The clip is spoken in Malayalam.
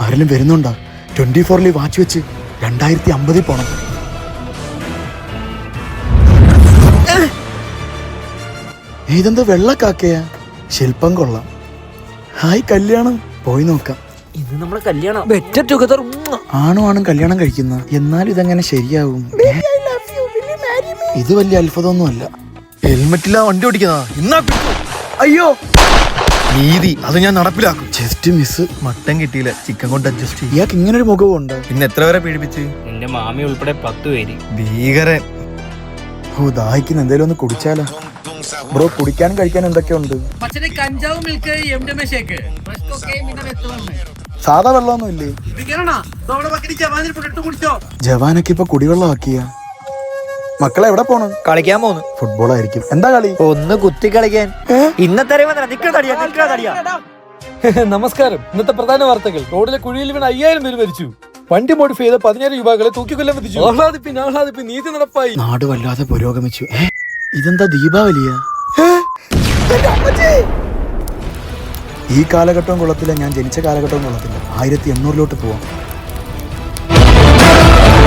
ആരെങ്കിലും വരുന്നുണ്ടോ? ട്വന്റി ഫോറിൽ വാച്ച് വെച്ച് രണ്ടായിരത്തി അമ്പതിൽ പോണം. ഏ, ഇതെന്താ വെള്ളക്കാക്കയാ ശില്പം കൊള്ളാം. ഹായ് കല്യാണം. പോയി നോക്കാം. ഇത് നമ്മളെ കല്യാണം. ബെറ്റർ ടുഗദർ ആണും ആണും കല്യാണം കഴിക്കുന്ന. എന്നാൽ ഇതെങ്ങനെ ശരിയാവും? ഇത് വലിയ അത്ഭുതമൊന്നുമല്ല. ഹെൽമെറ്റില്ല വണ്ടി ഓടിക്കുന്നതാ. ഇന്നാ. അയ്യോ. നീതി അത് ഞാൻ നടപ്പിലാക്കും. ജസ്റ്റ് മിസ് മട്ടൻ കിട്ടിയില്ല. ചിക്കൻ കൊണ്ട് അഡ്ജസ്റ്റ് ചെയ്യും. ഇയാൾക്ക് ഇങ്ങനെ ഒരു മുഖവും ഉണ്ട് പിന്നെ എത്ര പേരെ പീഡിപ്പിച്ച്? എന്റെ മാമി ഉൾപ്പെടെ പത്ത് പേര്. ഭീകരൻ. ഓ ദാഹിക്കുന്ന എന്തേലും ഒന്ന് കുടിച്ചാലോ? ബ്രോ കുടിക്കാനും കഴിക്കാനും എന്തൊക്കെയുണ്ട് പച്ചനെ കഞ്ചാവ് മിൽക്ക് എം ഡി ഷേക്ക് സാധാ വെള്ളമൊന്നും ഇല്ലേ? ജവാനൊക്കെ ഇപ്പൊ കുടിവെള്ളമാക്കിയ. മക്കളെ എവിടെ പോണു? കളിക്കാൻ പോന്നു. ഫുട്ബോൾ ആയിരിക്കും. എന്താ കളി? ഒന്ന് കുത്തി കളിക്കാൻ. ഇന്നത്തെ നമസ്കാരം. ഇന്നത്തെ പ്രധാന വാർത്തകൾ. റോഡിലെ കുഴിയിൽ വീണ അയ്യായിരം പേര് മരിച്ചു. വണ്ടി മോഡിഫൈ ചെയ്ത പതിനേഴ് യുവാക്കളെ തൂക്കിക്കൊല്ലം വിധിച്ചു. ആഹ്ലാദിപ്പിൻ ആഹ്ലാദിപ്പിൻ. നീതി നടപ്പായി. നാട് വല്ലാതെ പുരോഗമിച്ചു. ഇതെന്താ ദീപാവലിയാ? ഈ കാലഘട്ടവും കൊള്ളത്തില്ല ഞാൻ ജനിച്ച കാലഘട്ടവും കൊള്ളത്തില്ല. ആയിരത്തി എണ്ണൂറിലോട്ട് പോവാം.